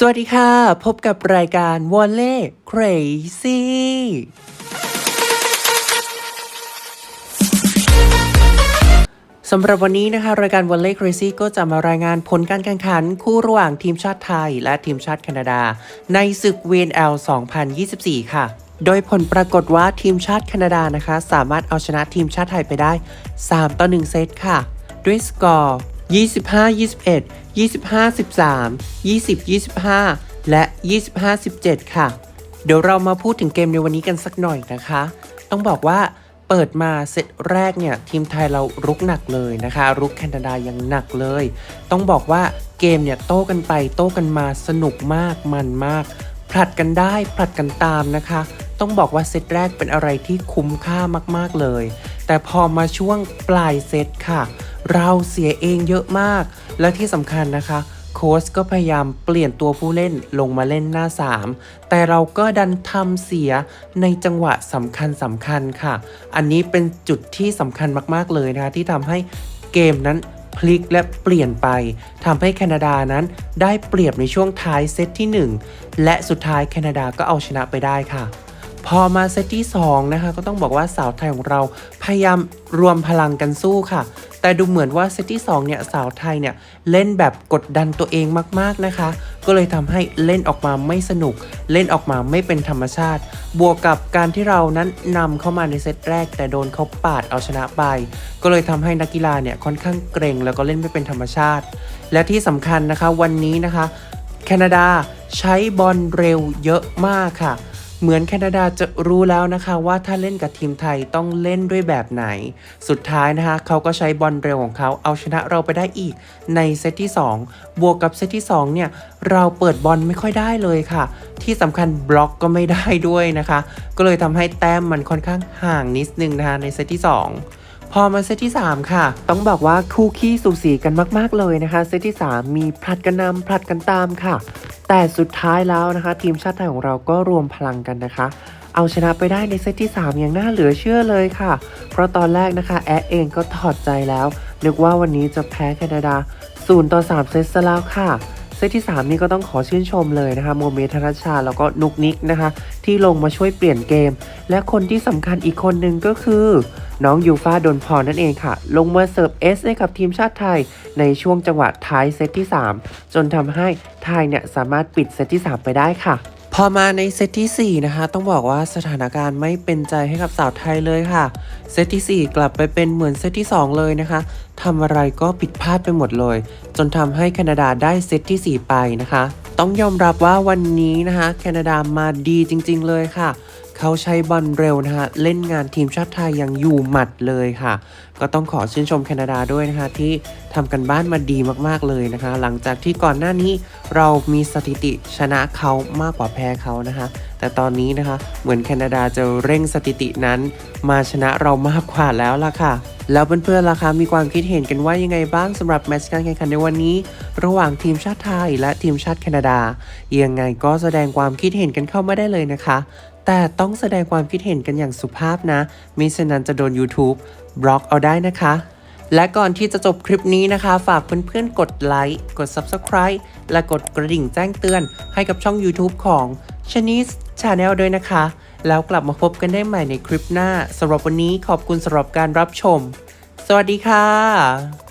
สวัสดีค่ะ พบกับรายการวอลเล่ Crazy สำหรับวันนี้นะคะ รายการ Volley Crazy ก็จะมารายงานผลการแข่งขัน คู่ระหว่างทีมชาติไทย และทีมชาติแคนาดา ในศึก VNL 2024 ค่ะ โดยผลปรากฏว่าทีมชาติแคนาดานะคะ สามารถเอาชนะทีมชาติไทยไปได้ 3 ต่อ 1 เซตค่ะ ด้วยสกอร์ 25 21 25 13 20 25 และ 25 17 ค่ะ เดี๋ยวเรามาพูดถึงเกมในวันนี้กันสักหน่อยนะคะ ต้องบอกว่าเปิดมาเซตแรกเนี่ย ทีมไทยเรารุกหนักเลยนะคะ รุกแคนาดายังหนักเลย ต้องบอกว่าเกมเนี่ย โต้กันไปโต้กันมาสนุกมากมันมาก ผลัดกันได้ผลัดกันตามนะคะ ต้องบอกว่าเซตแรกเป็นอะไรที่คุ้มค่ามากๆเลย แต่พอมาช่วงปลายเซตค่ะ เราเสียเองเยอะมาก และที่สำคัญนะคะโค้ชก็พยายามเปลี่ยนตัวผู้เล่นลงมาเล่นหน้า 3 แต่เราก็ดันทำเสียในจังหวะสำคัญสำคัญค่ะ อันนี้เป็นจุดที่สำคัญมากๆเลยนะคะที่ทำให้เกมนั้นพลิกและเปลี่ยนไปทำให้แคนาดานั้นได้เปรียบในช่วงท้ายเซตที่ 1 และสุดท้ายแคนาดาก็เอาชนะไปได้ค่ะ พอมาเซตที่ 2 นะคะ ก็ต้องบอกว่าสาวไทยของเราพยายามรวมพลังกันสู้ค่ะ แต่ดูเหมือนว่าเซตที่ 2 เนี่ยสาวไทยเนี่ยเล่นแบบกดดันตัวเองมากๆนะคะ ก็เลยทำให้เล่นออกมาไม่สนุก เล่นออกมาไม่เป็นธรรมชาติ บวกกับการที่เรานั้นนำเข้ามาในเซตแรก แต่โดนเขาปาดเอาชนะไป ก็เลยทำให้นักกีฬาเนี่ยค่อนข้างเกรงแล้วก็เล่นไม่เป็นธรรมชาติ และที่สำคัญนะคะวันนี้นะคะ แคนาดาใช้บอลเร็วเยอะมากค่ะ เหมือนแคนาดาจะรู้แล้วนะคะว่าถ้าเล่นกับทีมไทยต้องเล่นด้วยแบบไหน สุดท้ายนะคะเขาก็ใช้บอลเร็วของเขาเอาชนะเราไปได้อีกในเซตที่ 2 บวกกับเซตที่ 2 เนี่ย เราเปิดบอลไม่ค่อยได้เลยค่ะ ที่สำคัญบล็อกก็ไม่ได้ด้วยนะคะ ก็เลยทำให้แต้มมันค่อนข้างห่างนิดนึงนะคะในเซตที่ 2พอมาเซตที่ 3 ค่ะ ต้องบอกว่าคู่ขี้สูสีกันมาก ๆ เลยนะคะ เซตที่ 3 มีผลัดกันนำผลัดกันตามค่ะ แต่สุดท้ายแล้วนะคะ ทีมชาติไทยของเราก็รวมพลังกันนะคะ เอาชนะไปได้ในเซตที่ 3 อย่างน่าเหลือเชื่อเลยค่ะ เพราะตอนแรกนะคะ แอดเองก็ถอดใจแล้วนึกว่าวันนี้จะแพ้แคนาดา0ต่อ3เซตซะแล้วค่ะ เซตที่ 3 นี่ก็ต้องขอชื่นชมเลยนะคะโมเมธนชชาแล้วก็นุกนิกนะคะ ที่ลงมาช่วยเปลี่ยนเกม และคนที่สำคัญอีกคนหนึ่งก็คือ น้องยูฟาดนพรนั่นเองค่ะ ลงมาเสิร์ฟเอสให้กับทีมชาติไทย ในช่วงจังหวะท้ายเซตที่ 3 จนทำให้ไทยเนี่ยสามารถปิดเซตที่ 3 ไปได้ค่ะพอมาในเซตที่ 4 นะคะ ต้องบอกว่าสถานการณ์ไม่เป็นใจให้กับสาวไทยเลยค่ะ เซตที่ 4 กลับไปเป็นเหมือนเซตที่ 2 เลยนะคะทำอะไรก็ผิดพลาดไปหมดเลย จนทำให้แคนาดาได้เซตที่ 4 ไปนะคะ ต้องยอมรับว่าวันนี้นะคะ แคนาดามาดีจริง ๆ เลยค่ะ เขาใช้บอลเร็วนะคะเล่นงานทีมชาติไทยยังอยู่หมัดเลยค่ะ ก็ต้องขอชื่นชมแคนาดาด้วยนะคะ ที่ทำกันบ้านมาดีมากๆเลยนะคะ หลังจากที่ก่อนหน้านี้เรามีสถิติชนะเขามากกว่าแพ้เขานะคะ แต่ตอนนี้นะคะ เหมือนแคนาดาจะเร่งสถิตินั้นมาชนะเรามากกว่าแล้วล่ะค่ะแล้วเพื่อนๆล่ะคะมีความคิดเห็นกันว่ายังไงบ้างสำหรับแมตช์การแข่งขันในวันนี้ ระหว่างทีมชาติไทยและทีมชาติแคนาดา ยังไงก็แสดงความคิดเห็นกันเข้ามาได้เลยนะคะ แต่ต้องแสดงความคิดเห็นกันอย่างสุภาพนะมิฉะนั้นจะโดน YouTube บล็อกเอาได้นะคะ และก่อนที่จะจบคลิปนี้นะคะ ฝากเพื่อนๆกดไลค์กด Subscribe และกดกระดิ่งแจ้งเตือน ให้กับช่อง YouTube ของ c h a n e s Channel ด้วยนะคะ แล้วกลับมาพบกันได้ใหม่ในคลิปหน้าสำหรับวันนี้ขอบคุณสำหรับการรับชม สวัสดีค่ะ